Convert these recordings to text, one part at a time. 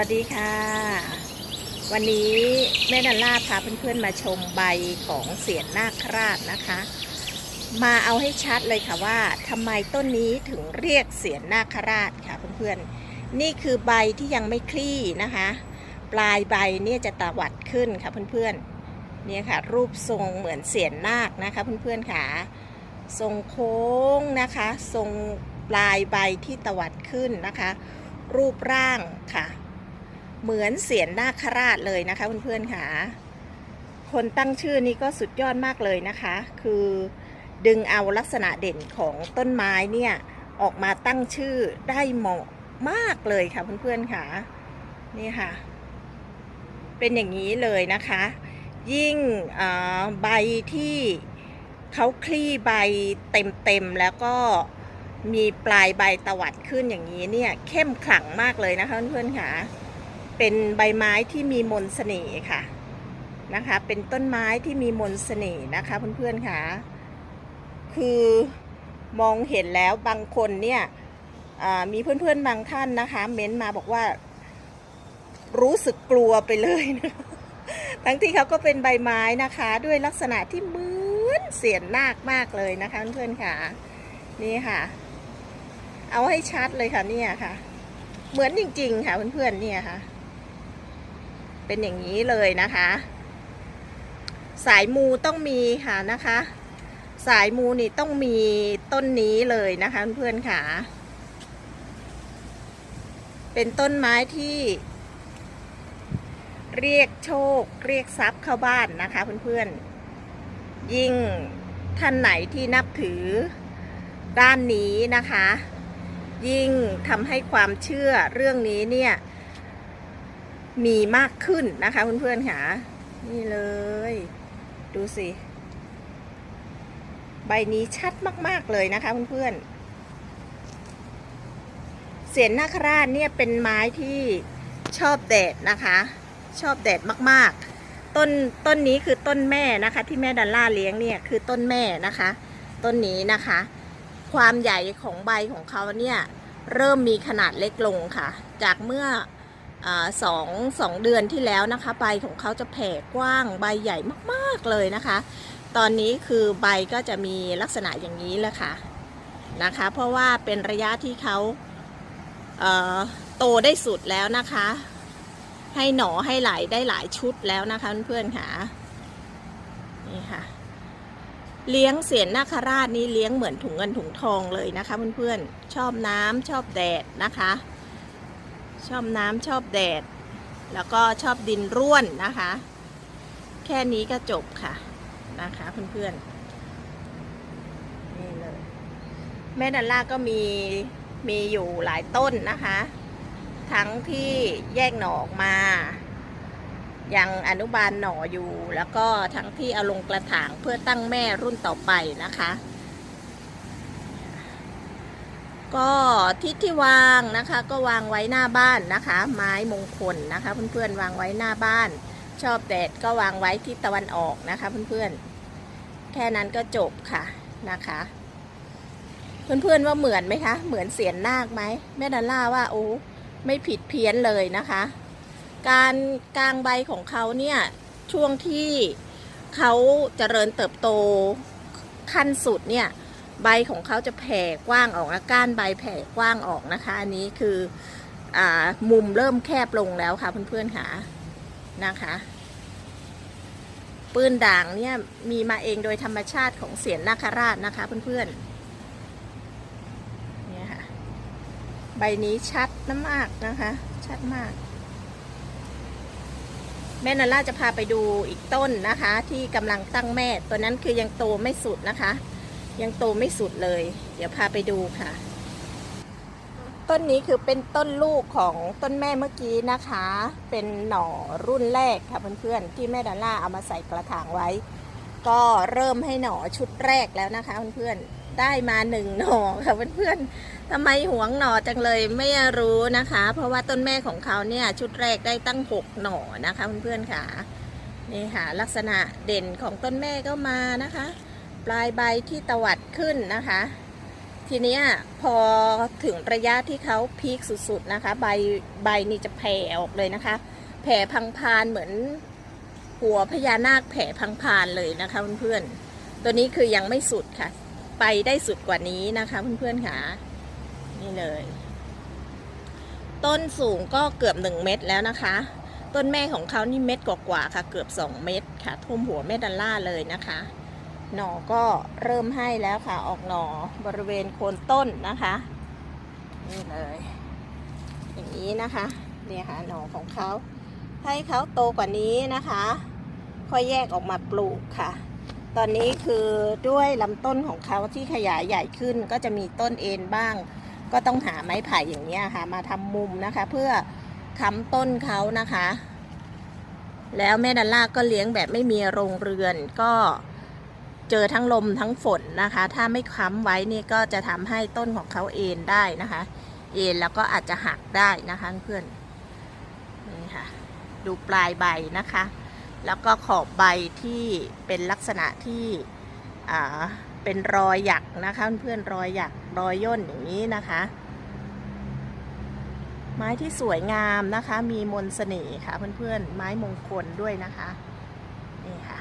สวัสดีค่ะ วันนี้แม่ดันล่าพาเพื่อนๆมาชมใบของเสียนนาคราชนะคะ มาเอาให้ชัดเลยค่ะว่าทำไมต้นนี้ถึงเรียกเสียนนาคราชค่ะเพื่อนๆ นี่คือใบที่ยังไม่คลี่นะคะ ปลายใบเนี่ยจะตาวัดขึ้นค่ะเพื่อนๆเนี่ยค่ะ รูปทรงเหมือนเสียนนาคนะคะเพื่อนๆค่ะ ทรงโค้งนะคะ ทรงปลายใบที่ตวัดขึ้นนะคะรูปร่างค่ะ เหมือนเสียนนาคราชเลยนะคะเพื่อนๆค่ะ คนตั้งชื่อนี้ก็สุดยอดมากเลยนะคะ คือดึงเอาลักษณะเด่นของต้นไม้เนี่ย ออกมาตั้งชื่อได้เหมาะมากเลยค่ะเพื่อนๆค่ะ นี่ค่ะ เป็นอย่างนี้เลยนะคะ ยิ่งใบที่เขาคลี่ใบเต็มๆแล้วก็มีปลายใบตวัดขึ้นอย่างนี้เนี่ย เข้มขลังมากเลยนะคะเพื่อนๆค่ะ เป็นใบไม้ที่มีมนเสน่ห์ค่ะนะคะ เป็นต้นไม้ที่มีมนเสน่ห์นะคะเพื่อนๆค่ะ คือมองเห็นแล้วบางคนเนี่ยอ่ามีเพื่อนๆบางท่านนะคะ เม้นมาบอกว่า รู้สึกกลัวไปเลยนะทั้งที่เขาก็เป็นใบไม้นะคะ ด้วยลักษณะที่เหมือนเสียนนาคมากเลยนะคะเพื่อนๆค่ะ นี่ค่ะ เอาให้ชัดเลยค่ะเนี่ยค่ะ เหมือนจริงๆค่ะเพื่อนๆเนี่ยค่ะ เป็นอย่างนี้เลยนะคะ สายมูต้องมีค่ะนะคะ สายมูนี่ต้องมีต้นนี้เลยนะคะเพื่อนๆค่ะ เป็นต้นไม้ที่ เรียกโชค เรียกทรัพย์เข้าบ้านนะคะเพื่อนๆ ยิ่งท่านไหนที่นับถือด้านนี้นะคะ ยิ่งทำให้ความเชื่อเรื่องนี้เนี่ย มีมากขึ้นนะคะเพื่อนๆค่ะนี่เลย ดูสิ ใบนี้ชัดมากๆเลยนะคะเพื่อนๆเสียนนาคราชเนี่ยเป็นไม้ที่ชอบแดดนะคะ ชอบแดดมากๆ ต้นต้นนี้คือต้นแม่นะคะ ที่แม่ดันล่าเลี้ยงเนี่ยคือต้นแม่นะคะ ต้นนี้นะคะ ความใหญ่ของใบของเขาเนี่ยเริ่มมีขนาดเล็กลงค่ะ จากเมื่อ สองสองเดือนที่แล้วนะคะ ใบของเขาจะแผ่กว้างใบใหญ่มากๆเลยนะคะ ตอนนี้คือใบก็จะมีลักษณะอย่างนี้แหละค่ะนะคะ เพราะว่าเป็นระยะที่เขาเโตได้สุดแล้วนะคะ ให้หนอให้ไหลได้หลายชุดแล้วนะคะเพื่อนๆค่ะนี่ค่ะ เลี้ยงเสียนนาคราชนี้เลี้ยงเหมือนถุงเงินถุงทองเลยนะคะเพื่อนๆชอบน้ำชอบแดดนะคะ ชอบน้ำชอบแดด แล้วก็ชอบดินร่วนนะคะ แค่นี้ก็จบค่ะนะคะเพื่อนๆนี่เลยแม่ดันล่าก็มีมีอยู่หลายต้นนะคะ ทั้งที่แยกหน่อออกมายังอนุบาลหน่ออยู่ แล้วก็ทั้งที่เอาลงกระถางเพื่อตั้งแม่รุ่นต่อไปนะคะ ก็ทิศที่วางนะคะ ก็วางไว้หน้าบ้านนะคะ ไม้มงคลนะคะ เพื่อนๆวางไว้หน้าบ้าน ชอบแดดก็วางไว้ทิศตะวันออกนะคะ เพื่อนๆแค่นั้นก็จบค่ะนะคะ เพื่อนๆว่าเหมือนไหมคะ เหมือนเสียนนาคไหมแม่ดันล่าว่าโอ้ไม่ผิดเพี้ยนเลยนะคะ การกลางใบของเขาเนี่ยช่วงที่เขาเจริญเติบโตขั้นสุดเนี่ย ใบของเขาจะแผ่กว้างออกนะก้านใบแผ่กว้างออกนะคะ อันนี้คืออมุมเริ่มแคบลงแล้วค่ะเพื่อนๆค่ะนะคะ ปืนด่างเนี่ยมีมาเองโดยธรรมชาติของเสียนนาคราชนะคะเพื่อนๆเนี่ยค่ะใบนี้ชัดน้ำมากนะคะ ชัดมาก แม่นันล่าจะพาไปดูอีกต้นนะคะ ที่กำลังตั้งแม่ตัวนั้นคือยังโตไม่สุดนะคะ ยังโตไม่สุดเลย เดี๋ยวพาไปดูค่ะ ต้นนี้คือเป็นต้นลูกของต้นแม่เมื่อกี้นะคะ เป็นหน่อรุ่นแรกค่ะเพื่อนๆที่แม่ดอลล่าเอามาใส่กระถางไว้ ก็เริ่มให้หน่อชุดแรกแล้วนะคะเพื่อนๆได้มาหนึ่งหน่อค่ะเพื่อนๆทำไมหวงหน่อจังเลยไม่รู้นะคะ เพราะว่าต้นแม่ของเขาเนี่ยชุดแรกได้ตั้งหกหน่อนะคะเพื่อนๆค่ะนี่ค่ะลักษณะเด่นของต้นแม่ก็มานะคะ ปลายใบที่ตวัดขึ้นนะคะ ทีนี้พอถึงระยะที่เขาพีคสุดๆนะคะ ใบใบนี่จะแผ่ออกเลยนะคะ แผ่พังพานเหมือนหัวพญานาคแผ่พังพานเลยนะคะเพื่อนๆ ตัวนี้คือยังไม่สุดค่ะ ไปได้สุดกว่านี้นะคะเพื่อนๆค่ะ นี่เลย ต้นสูงก็เกือบหนึ่งเมตรแล้วนะคะ ต้นแม่ของเขานี่เม็ดกว่าๆค่ะ เกือบสองเม็ดค่ะท่วมหัวแม่ดัลล่าเลยนะคะ หน่อก็เริ่มให้แล้วค่ะ ออกหน่อบริเวณโคนต้นนะคะ นี่เลย อย่างนี้นะคะเนี่ยค่ะหน่อของเขาให้เขาโตกว่านี้นะคะ ค่อยแยกออกมาปลูกค่ะ ตอนนี้คือด้วยลำต้นของเขาที่ขยายใหญ่ขึ้นก็จะมีต้นเอ็นบ้าง ก็ต้องหาไม้ไผ่อย่างนี้ค่ะ มาทำมุมนะคะ เพื่อค้ำต้นเขานะคะ แล้วแม่ดัลล่าก็เลี้ยงแบบไม่มีโรงเรือนก็ เจอทั้งลมทั้งฝนนะคะ ถ้าไม่ค้ำไว้นี่ก็จะทำให้ต้นของเขาเอ็นได้นะคะ เอ็นแล้วก็อาจจะหักได้นะคะเพื่อนนี่ค่ะ ดูปลายใบนะคะ แล้วก็ขอบใบที่เป็นลักษณะที่อ่าเป็นรอยหยักนะคะเพื่อนรอยหยักรอยย่นอย่างนี้นะคะ ไม้ที่สวยงามนะคะ มีมนต์เสน่ห์ค่ะเพื่อนๆไม้มงคลด้วยนะคะนี่ค่ะ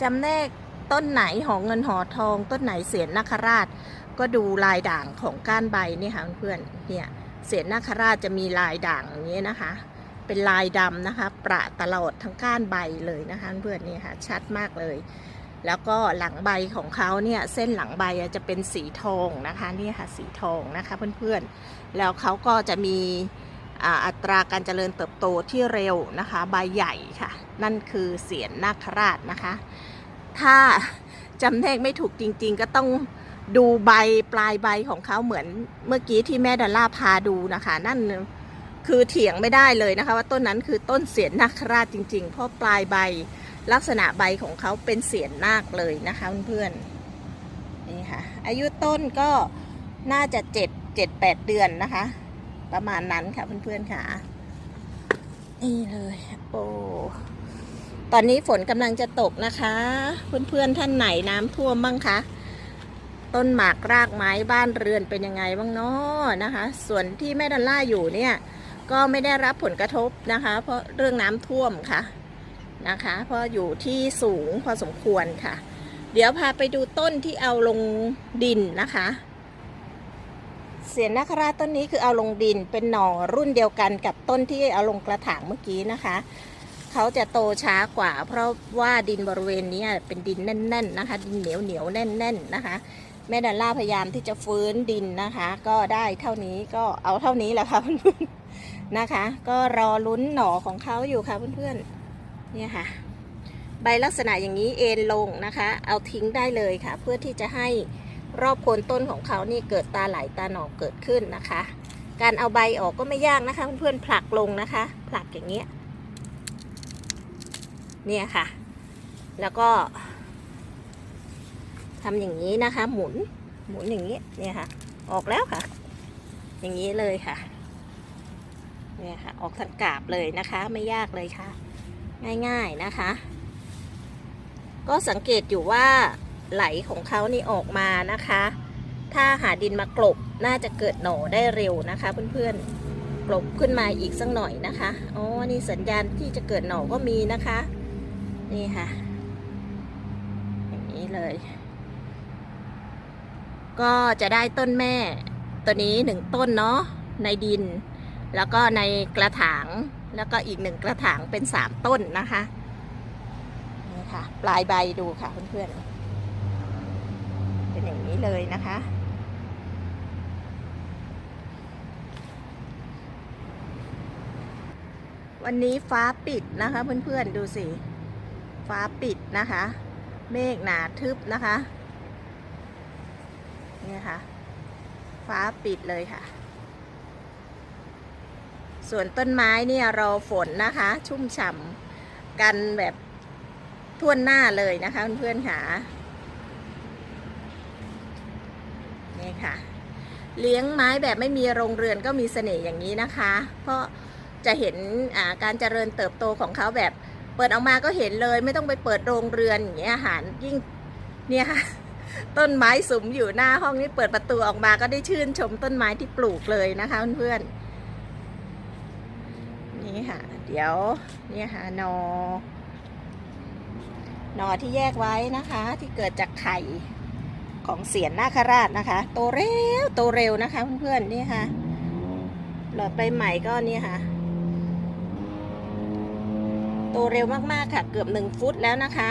จำแนก ต้นไหนหอเงินหอทอง ต้นไหนเสียนนาคราช ก็ดูลายด่างของก้านใบนี่ค่ะเพื่อนเนี่ยเสียนนาคราชจะมีลายด่างอย่างนี้นะคะ เป็นลายดำนะคะ ประตลอดทั้งก้านใบเลยนะคะเพื่อนนี่ค่ะชัดมากเลย แล้วก็หลังใบของเขาเนี่ยเส้นหลังใบจะเป็นสีทองนะคะนี่ค่ะสีทองนะคะเพื่อนๆแล้วเขาก็จะมีอัตราการเจริญเติบโตที่เร็วนะคะ ใบใหญ่ค่ะ นั่นคือเสียนนาคราชนะคะ ถ้าจำแนกไม่ถูกจริง ๆ ก็ต้องดูใบปลายใบของเขาเหมือนเมื่อกี้ที่แม่ดอลล่าพาดูนะคะ นั่นคือเถียงไม่ได้เลยนะคะ ว่าต้นนั้นคือต้นเสียนนาคราชจริง ๆ เพราะปลายใบลักษณะใบของเขาเป็นเสียนนาคเลยนะคะเพื่อนๆนี่ค่ะ อายุต้นก็น่าจะเจ็ดเจ็ดแปดเดือนนะคะ ประมาณนั้นค่ะเพื่อนๆค่ะ นี่เลย โอ้ ตอนนี้ฝนกำลังจะตกนะคะ เพื่อนๆท่านไหนน้ำท่วมบ้างคะ ต้นหมากรากไม้บ้านเรือนเป็นยังไงบ้างเนาะนะคะ ส่วนที่แม่ดันล่าอยู่เนี่ย ก็ไม่ได้รับผลกระทบนะคะ เพราะเรื่องน้ำท่วมค่ะนะคะ เพราะอยู่ที่สูงพอสมควรค่ะ เดี๋ยวพาไปดูต้นที่เอาลงดินนะคะเสียนนาคราชต้นนี้คือเอาลงดินเป็นหน่อรุ่นเดียวกันกับต้นที่เอาลงกระถางเมื่อกี้นะคะ เขาจะโตช้ากว่า เพราะว่าดินบริเวณนี้เป็นดินแน่น ๆ นะคะ ดินเหนียวเหนียวแน่น ๆ นะคะ แม่ดัลล่าพยายามที่จะฟื้นดินนะคะ ก็ได้เท่านี้ก็เอาเท่านี้แหละค่ะเพื่อนๆนะคะ ก็รอลุ้นหน่อของเขาอยู่ค่ะเพื่อนๆเนี่ยค่ะ ใบลักษณะอย่างนี้เอ็นลงนะคะ เอาทิ้งได้เลยค่ะ เพื่อที่จะให้รอบโคนต้นของเขานี่เกิดตาไหลตาหนอกเกิดขึ้นนะคะ การเอาใบออกก็ไม่ยากนะคะ เพื่อนๆผลักลงนะคะ ผลักอย่างเงี้ย เนี่ยค่ะ แล้วก็ทำอย่างนี้นะคะ หมุนหมุนอย่างนี้เนี่ยค่ะ ออกแล้วค่ะ อย่างนี้เลยค่ะเนี่ยค่ะ ออกทางกาบเลยนะคะ ไม่ยากเลยค่ะ ง่ายๆนะคะ ก็สังเกตอยู่ว่าไหลของเขานี่ออกมานะคะ ถ้าหาดินมากลบน่าจะเกิดหน่อได้เร็วนะคะ เพื่อนๆกลบขึ้นมาอีกสักหน่อยนะคะอ๋อนี่สัญญาณที่จะเกิดหน่อก็มีนะคะ นี่ค่ะ อย่างนี้เลย ก็จะได้ต้นแม่ตัวนี้หนึ่งต้นเนาะในดิน แล้วก็ในกระถางแล้วก็อีกหนึ่งกระถางเป็นสามต้นนะคะนี่ค่ะ ปลายใบดูค่ะเพื่อนๆเป็นอย่างนี้เลยนะคะวันนี้ฟ้าปิดนะคะเพื่อนๆดูสิ ฟ้าปิดนะคะ เมฆหนาทึบนะคะนี่ค่ะ ฟ้าปิดเลยค่ะ ส่วนต้นไม้เนี่ยรอฝนนะคะ ชุ่มฉ่ำกันแบบท่วนหน้าเลยนะคะเพื่อนๆค่ะนี่ค่ะ เลี้ยงไม้แบบไม่มีโรงเรือนก็มีเสน่ห์อย่างนี้นะคะ เพราะจะเห็นการเจริญเติบโตของเขาแบบ เปิดออกมาก็เห็นเลย ไม่ต้องไปเปิดโรงเรือนอย่างเงี้ยอาหารยิ่งเนี่ยค่ะต้นไม้สุมอยู่หน้าห้องนี้เปิดประตูออกมาก็ได้ชื่นชมต้นไม้ที่ปลูกเลยนะคะเพื่อนๆนี่ค่ะ เดี๋ยวเนี่ยค่ะนอหนอที่แยกไว้นะคะ ที่เกิดจากไข่ของเสียนนาคราชนะคะ โตเร็วโตเร็วนะคะเพื่อนๆนี่ค่ะ หลอดใบใหม่ก็นี่ค่ะ เร็วมากๆค่ะ เกือบหนึ่งฟุตแล้วนะคะ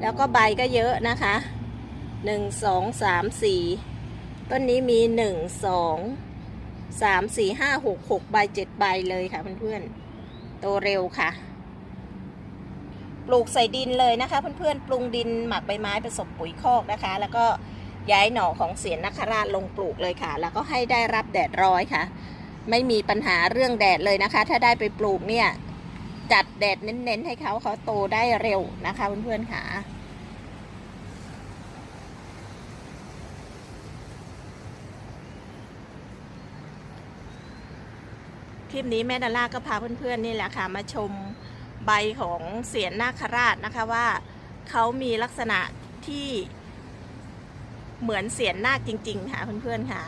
แล้วก็ใบก็เยอะนะคะหนึ่งสองสามสี่ต้นนี้มีหนึ่งสองสามสี่ห้าหกหกใบเจ็ดใบเลยค่ะเพื่อนๆ โตเร็วค่ะ ปลูกใส่ดินเลยนะคะ เพื่อนๆ ปรุงดินหมักใบไม้ผสมปุ๋ยคอกนะคะ แล้วก็ย้ายหน่อของเสียนนคราชลงปลูกเลยค่ะ แล้วก็ให้ได้รับแดดร้อยค่ะ ไม่มีปัญหาเรื่องแดดเลยนะคะ ถ้าได้ไปปลูกเนี่ย แดดเน้นๆให้เขาเขาโตได้เร็วนะคะเพื่อนๆค่ะคลิปนี้แม่ดาล่าก็พาเพื่อนๆนี่แหละค่ะมาชมใบของเสียนนาคราชนะคะว่าเขามีลักษณะที่เหมือนเสียนนาคจริง ๆ ค่ะเพื่อนๆค่ะ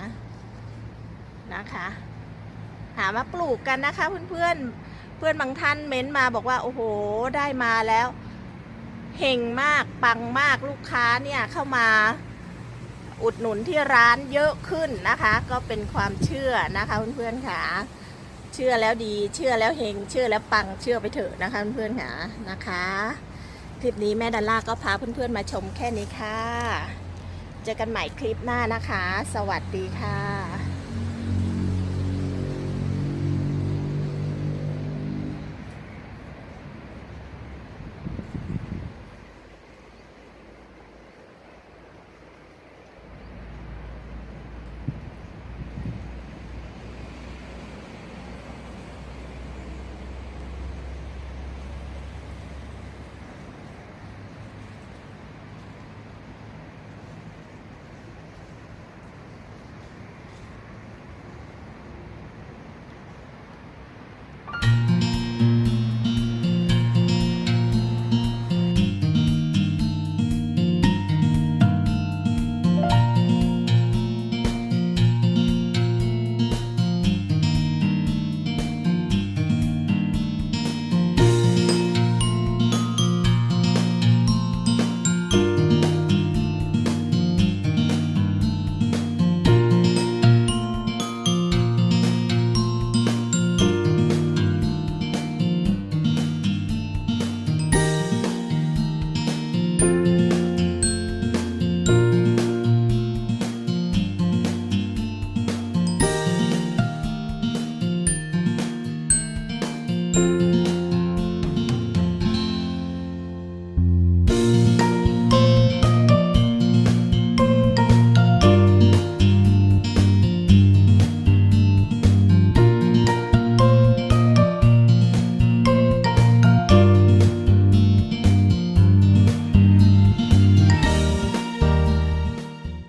นะคะ หามาปลูกกันนะคะเพื่อนๆ พื่อนบางท่านเม้นมาบอกว่า โอ้โห ได้มาแล้วเฮงมากปังมากลูกค้าเนี่ยเข้ามาอุดหนุนที่ร้านเยอะขึ้นนะคะ ก็เป็นความเชื่อนะคะเพื่อนๆค่ะ เชื่อแล้วดี เชื่อแล้วเฮงเชื่อแล้วปังเชื่อไปเถอะนะคะเพื่อนๆค่ะนะคะ คลิปนี้แม่ดัลล่าก็พาเพื่อนๆมาชมแค่นี้ค่ะ เจอกันใหม่คลิปหน้านะคะ สวัสดีค่ะ